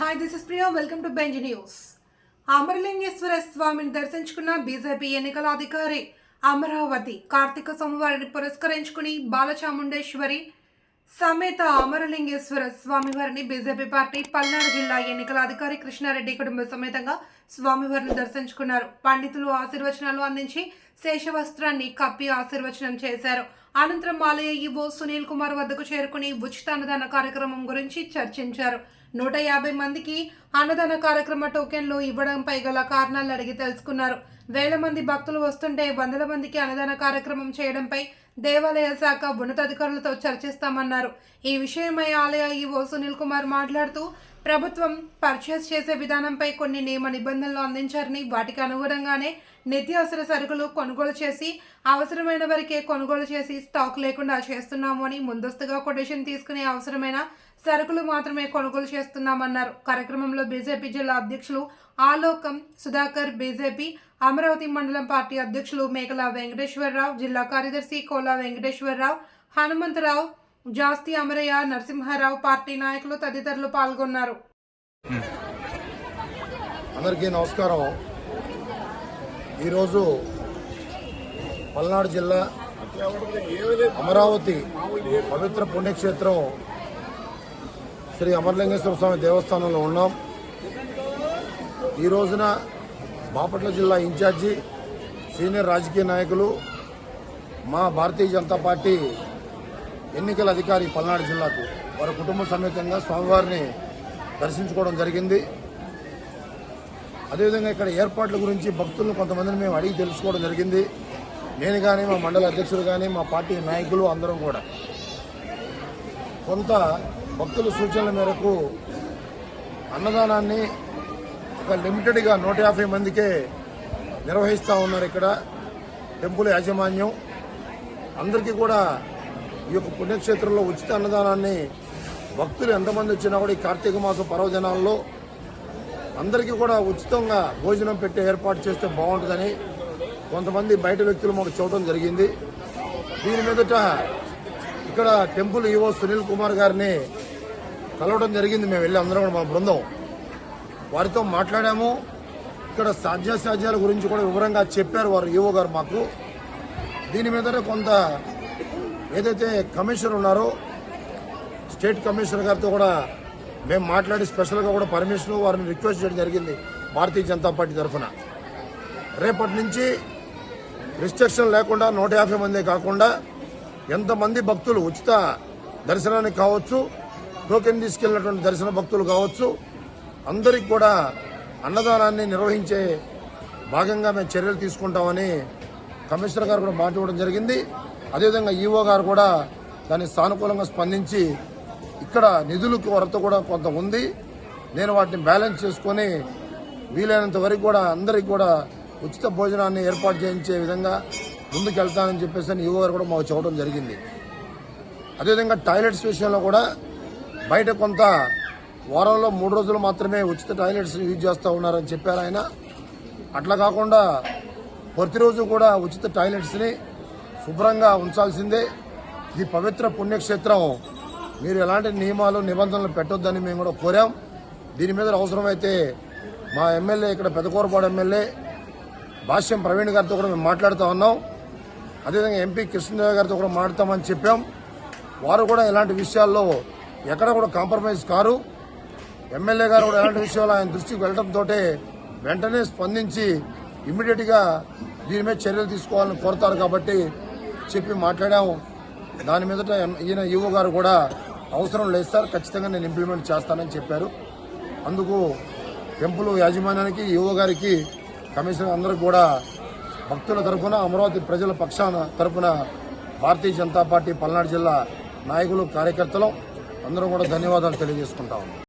Hi this is Priya welcome to Benz news Amaralingeswara స్వామిని దర్శించుకున్న BJP ఎన్నికల అధికారి అమరావతి కార్తీక సోమవారిని పురస్కరించుకుని బాలచాముండేశ్వరి సమేత అమరలింగేశ్వర స్వామివారిని బీజేపీ పార్టీ పల్నాడు జిల్లా ఎన్నికల అధికారి కృష్ణారెడ్డి కుటుంబ సమేతంగా స్వామివారిని దర్శించుకున్నారు. పండితులు ఆశీర్వచనాలు అందించి శేషవస్త్రాన్ని కప్పి ఆశీర్వచనం చేశారు. అనంతరం ఆలయ ఈవో సునీల్ కుమార్ వద్దకు చేరుకుని ఉచిత అన్నదాన కార్యక్రమం గురించి చర్చించారు. నూట యాభై మందికి అన్నదాన కార్యక్రమ టోకెన్లు ఇవ్వడంపై గల కారణాలు అడిగి తెలుసుకున్నారు. వేల మంది భక్తులు వస్తుంటే వందల మందికి అన్నదాన కార్యక్రమం చేయడంపై దేవాలయ శాఖ ఉన్నతాధికారులతో చర్చిస్తామన్నారు. ఈ విషయమై ఆలయ ఈవో సునీల్ కుమార్ మాట్లాడుతూ ప్రభుత్వం పర్చేస్ చేసే విధానంపై కొన్ని నియమ నిబంధనలు అందించారని వాటికి అనుగుణంగానే నిత్యావసర సరుకులు కొనుగోలు చేసి అవసరమైన వరకే కొనుగోలు చేసి స్టాక్ లేకుండా చేస్తున్నాము అని ముందస్తుగా కొటేషన్ తీసుకునే అవసరమైన సరుకులు మాత్రమే కొనుగోలు చేస్తున్నామన్నారు. కార్యక్రమంలో బీజేపీ జిల్లా అధ్యక్షులు ఆలోకం సుధాకర్ బీజేపీ అమరావతి మండలం పార్టీ అధ్యక్షులు మేకల వెంకటేశ్వరరావు జిల్లా కార్యదర్శి కోలా వెంకటేశ్వరరావు హనుమంతరావు జాస్తి అమరయ్య నరసింహారావు పార్టీ నాయకులు తదితరులు పాల్గొన్నారు. అందరికీ నమస్కారం. ఈరోజు పల్నాడు జిల్లా అమరావతి పవిత్ర పుణ్యక్షేత్రం శ్రీ అమరలింగేశ్వర స్వామి దేవస్థానంలో ఉన్నాం. ఈ రోజున బాపట్ల జిల్లా ఇన్ఛార్జి సీనియర్ రాజకీయ నాయకులు మా భారతీయ జనతా పార్టీ ఎన్నికల అధికారి పల్నాడు జిల్లాకు వారి కుటుంబ సమేతంగా స్వామివారిని దర్శించుకోవడం జరిగింది. అదేవిధంగా ఇక్కడ ఏర్పాట్ల గురించి భక్తులను కొంతమందిని మేము అడిగి తెలుసుకోవడం జరిగింది. నేను కానీ మా మండల అధ్యక్షులు కానీ మా పార్టీ నాయకులు అందరం కూడా. కొంత భక్తుల సూచనల మేరకు అన్నదానాన్ని ఒక లిమిటెడ్గా నూట యాభై మందికే నిర్వహిస్తూ ఉన్నారు ఇక్కడ టెంపుల్ యాజమాన్యం. అందరికీ కూడా ఈ యొక్క పుణ్యక్షేత్రంలో ఉచిత అన్నదానాన్ని భక్తులు ఎంతమంది వచ్చినా కూడా ఈ కార్తీక మాసం పర్వదినాల్లో అందరికీ కూడా ఉచితంగా భోజనం పెట్టే ఏర్పాటు చేస్తే బాగుంటుందని కొంతమంది బయట వ్యక్తులు మాకు చూడటం జరిగింది. దీని మీదట ఇక్కడ టెంపుల్ ఈవో సునీల్ కుమార్ గారిని కలవడం జరిగింది. మేము వెళ్ళి అందరం కూడా మా బృందం. వారితో మాట్లాడాము. ఇక్కడ సాధ్యాసాధ్యాల గురించి కూడా వివరంగా చెప్పారు వారు ఈవో గారు మాకు. దీని మీదట కొంత ఏదైతే కమిషనర్ ఉన్నారో స్టేట్ కమిషనర్ గారితో కూడా మేము మాట్లాడి స్పెషల్గా కూడా పర్మిషన్ వారిని రిక్వెస్ట్ చేయడం జరిగింది భారతీయ జనతా పార్టీ తరఫున. రేపటి నుంచి రిస్ట్రిక్షన్ లేకుండా నూట యాభై మంది కాకుండా ఎంతమంది భక్తులు ఉచిత దర్శనానికి కావచ్చు టోకెన్ తీసుకెళ్ళినటువంటి దర్శన భక్తులు కావచ్చు అందరికి కూడా అన్నదానాన్ని నిర్వహించే భాగంగా మేము చర్యలు తీసుకుంటామని కమిషనర్ గారు కూడా మాట్లాడడం ఇవ్వడం జరిగింది. అదేవిధంగా ఈఓ గారు కూడా దాన్ని సానుకూలంగా స్పందించి ఇక్కడ నిధుల కొరత కూడా కొంత ఉంది. నేను వాటిని బ్యాలెన్స్ చేసుకొని వీలైనంత వరకు కూడా అందరికి కూడా ఉచిత భోజనాన్ని ఏర్పాటు చేయించే విధంగా ముందుకెళ్తానని చెప్పేసి అని ఈఓ కూడా మాకు చెప్పడం జరిగింది. అదేవిధంగా టాయిలెట్స్ విషయంలో కూడా బయట కొంత వారంలో మూడు రోజులు మాత్రమే ఉచిత టాయిలెట్స్ యూజ్ చేస్తూ ఉన్నారని చెప్పారు ఆయన. అట్లా కాకుండా ప్రతిరోజు కూడా ఉచిత టాయిలెట్స్ని శుభ్రంగా ఉంచాల్సిందే. ఇది పవిత్ర పుణ్యక్షేత్రం. మీరు ఎలాంటి నియమాలు నిబంధనలు పెట్టొద్దని మేము కూడా కోరాం. దీని మీద అవసరమైతే మా ఎమ్మెల్యే ఇక్కడ పెదకూరపాడు ఎమ్మెల్యే భాష్యం ప్రవీణ్ గారితో కూడా మేము మాట్లాడుతూ ఉన్నాం. అదేవిధంగా ఎంపీ కృష్ణదేవ గారితో కూడా మాట్లాడతామని చెప్పాం. వారు కూడా ఇలాంటి విషయాల్లో ఎక్కడ కూడా కాంప్రమైజ్ కారు. ఎమ్మెల్యే గారు కూడా ఎలాంటి విషయాలు ఆయన దృష్టికి వెళ్ళడంతో వెంటనే స్పందించి ఇమ్మీడియట్గా దీని మీద చర్యలు తీసుకోవాలని కోరుతారు కాబట్టి చెప్పి మాట్లాడాము. దాని మీదట ఈయన ఈవో గారు కూడా అవసరం లేదు సార్ ఖచ్చితంగా నేను ఇంప్లిమెంట్ చేస్తానని చెప్పారు. అందుకు టెంపుల్ యాజమాన్యానికి ఈవో గారికి కమిషనర్ అందరికి కూడా భక్తుల తరఫున అమరావతి ప్రజల పక్షాన తరఫున భారతీయ జనతా పార్టీ పల్నాడు జిల్లా నాయకులు కార్యకర్తలు అందరూ కూడా ధన్యవాదాలు తెలియజేసుకుంటాం